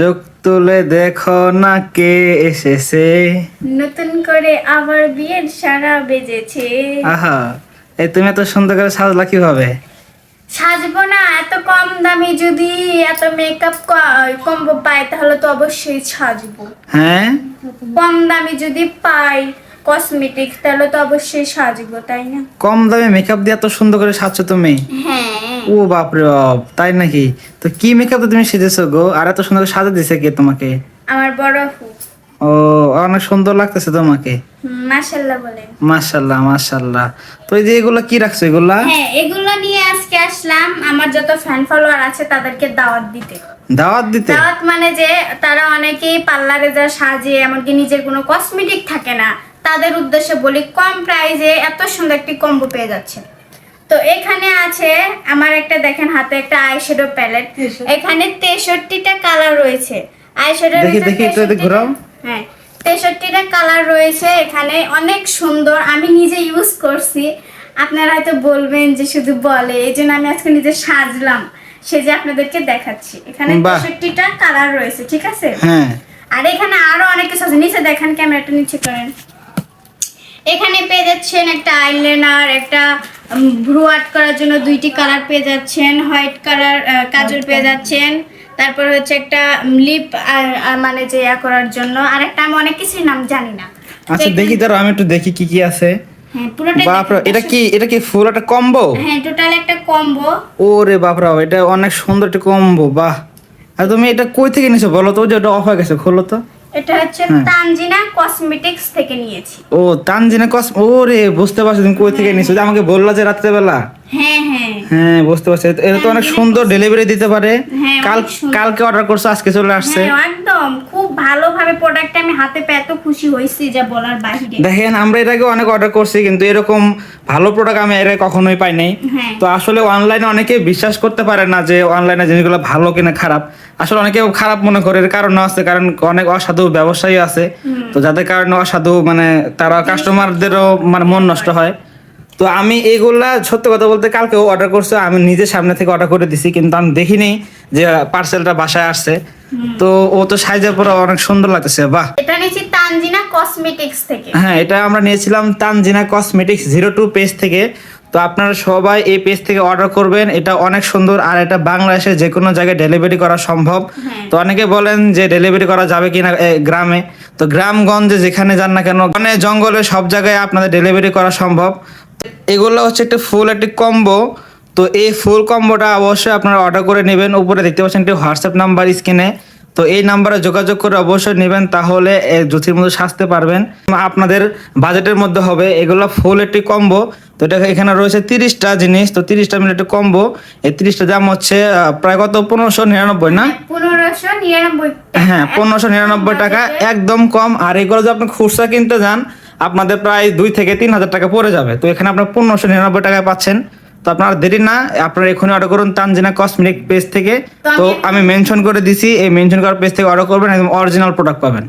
চোখ তুলে দেখো না কে এসেছে। নতুন করে আবার বিয়ের সারা বেজেছে। আহা এই তুমি এত সুন্দর করে সাজলা কীভাবে? সাজবো না এত কম দামে যদি এত মেকআপ কম পাই তাহলে তো অবশ্যই সাজবো। হ্যাঁ? কম দামে যদি পাই কসমেটিক তাহলে তো অবশ্যই সাজবো তাই না? কম দামে মেকআপ দিয়ে এত সুন্দর করে সাজছো তুমি? হ্যাঁ। ও বাপরে বাপ তাই নাকি? তো কি মেকআপ তুমি সেজেছো গো? আর এত সুন্দর সাজা দিছে কে তোমাকে? আমার বড় আপু। ও অনেক সুন্দর লাগতেছে তোমাকে। মাশাল্লাহ বলেন মাশাল্লাহ তো এই যে এগুলা কি রাখছো এগুলা? হ্যাঁ এগুলো নিয়ে আজকে আসলাম। আমার যত ফ্যান ফলোয়ার আছে তাদেরকে দাওয়াত দিতে। দাওয়াত দিতে? দাওয়াত মানে যে তারা অনেকেই পার্লারে যা সাজে এমনকি নিজের কোনো কসমেটিক থাকে না তাদের উদ্দেশ্যে বলি কম প্রাইজে এত সুন্দর একটি কম্বো পেয়ে যাচ্ছে তো এখানে আছে আমার একটা দেখেন হাতে একটা আইশ্যাডো প্যালেট। এখানে তেষট্টিটা কালার রয়েছে। আইশ্যাডোর। হ্যাঁ তেষট্টিটা কালার রয়েছে এখানে অনেক সুন্দর। আমি নিজে ইউজ করছি। আপনারা হয়তো বলবেন যে শুধু বলে এই জন্য আমি আজকে নিজে সাজলাম। সে যে আপনাদেরকে দেখাচ্ছি। এখানে। তেষট্টিটা কালার রয়েছে ঠিক আছে? হ্যাঁ। আর এখানে আরও অনেক কিছু আছে। নিচে দেখেন ক্যামেরাটা নিচে করেন। এখানে পেয়ে যাচ্ছেন একটা আইলাইনার একটা ভ্রু আর্ট করার জন্য দুইটি কালার পেয়ে যাচ্ছেন। হোয়াইট কালার কাজল পেয়ে যাচ্ছেন। তারপর হচ্ছে একটা লিপ মানে যে ইয়া করার জন্য। আর একটা আমি অনেক কিছুই নাম জানি না। আচ্ছা দেখি দাঁড়াও আমি একটু দেখি কি কি আছে। হ্যাঁ এটা কি এটা কি ফুল একটা কম্বো? হ্যাঁ টোটাল একটা কম্বো। ওরে বাপরা এটা অনেক সুন্দর একটা কম্বো বাহ। আর তুমি এটা কই থেকে নিছো বলো তো? যে ওটা অফ হয়ে গেছে খোলো তো। এটা হচ্ছে হ্যাঁ। তানজিনা কসমেটিক্স থেকে নিয়েছি। ও তানজিনা কস ওরে বুঝতে পারছ তুমি কই থেকে নিছো যে আমাকে বললা যে হ্যাঁ হ্যাঁ। হ্যাঁ বুঝতে পারছি। এটা- তো অনেক সুন্দর ডেলিভারি দিতে পারে। হ্যাঁ, কাল কালকে অর্ডার করছ আজকে চলে আসছে। হ্যাঁ একদম। ভালোভাবে প্রোডাক্ট আমি হাতে পেয়ে এত খুশি হয়েছি যা বলার বাহিরে। দেখেন আমরা এর আগে অনেক অর্ডার করছি কিন্তু এরকম ভালো প্রোডাক্ট আমি এর আগে কখনোই পাই নাই। হ্যাঁ। তো আসলে অনলাইনে অনেকে বিশ্বাস করতে পারে না যে অনলাইনে জিনিসগুলো ভালো কিনা খারাপ। আসলে অনেকে খারাপ মনে করে এর কারণ আছে কারণ অনেক অসাধু ব্যবসায়ী আছে। তো যাদের কারণে অসাধু মানে তারা কাস্টমারদেরও মানে মন নষ্ট হয়। তো আমি এইগুলা সত্যি কথা বলতে কালকে অর্ডার করছে আমি নিজের সামনে থেকে অর্ডার করে দিছি কিন্তু আমি দেখিনি যে পার্সেলটা বাসায় আসছে। তো ও তো সাইজের পরে অনেক সুন্দর লাগতেছে বাহ। এটা নিয়েছি তানজিনা কসমেটিক্স থেকে। হ্যাঁ এটা আমরা নিয়েছিলাম Tanjina cosmetics zero two page থেকে। তো আপনারা সবাই এই পেজ থেকে অর্ডার করবেন। এটা অনেক সুন্দর আর এটা বাংলাদেশে যে কোনো জায়গায় ডেলিভারি করা সম্ভব। হ্যাঁ। তো অনেকে বলেন যে ডেলিভারি করা যাবে কিনা গ্রামে। তো গ্রামগঞ্জে যেখানে যান না কেন মানে জঙ্গলে সব জায়গায় আপনাদের ডেলিভারি করা সম্ভব। এগুলো হচ্ছে একটা ফুল একটি কম্বো তো এই ফুল কম্বোটা অবশ্যই আপনারা অর্ডার করে নেবেন। উপরে দেখতে পাচ্ছেন একটি হোয়াটসঅ্যাপ নাম্বার স্ক্রিনে তো এই নাম্বারে যোগাযোগ করে অবশ্যই নেবেন তাহলে জুতির মধ্যে সাজতে পারবেন। আপনাদের বাজেটের মধ্যে হবে এগুলো ফুল একটি কম্বো তো এটা এখানে রয়েছে তিরিশটা জিনিস। তো তিরিশটা মিলে একটি কম্বো এই তিরিশটা দাম হচ্ছে প্রায় কত? পনেরোশো নিরানব্বই না? পনেরোশো নিরানব্বই হ্যাঁ পনেরোশো নিরানব্বই টাকা। একদম কম। আর এগুলো যদি আপনি খুচরা কিনতে যান আপনাদের প্রায় দুই থেকে তিন হাজার টাকা পড়ে যাবে। তো এখানে আপনার পনেরোশো নিরানব্বই টাকায় পাচ্ছেন। তো আপনারা দেরি না আপনারা এখনই অর্ডার করুন তানজিনা কসমেটিক পেজ থেকে। তো আমি মেনশন করে দিছি এই মেনশন করার পেজ থেকে অর্ডার করবেন একদম অরিজিনাল প্রোডাক্ট পাবেন।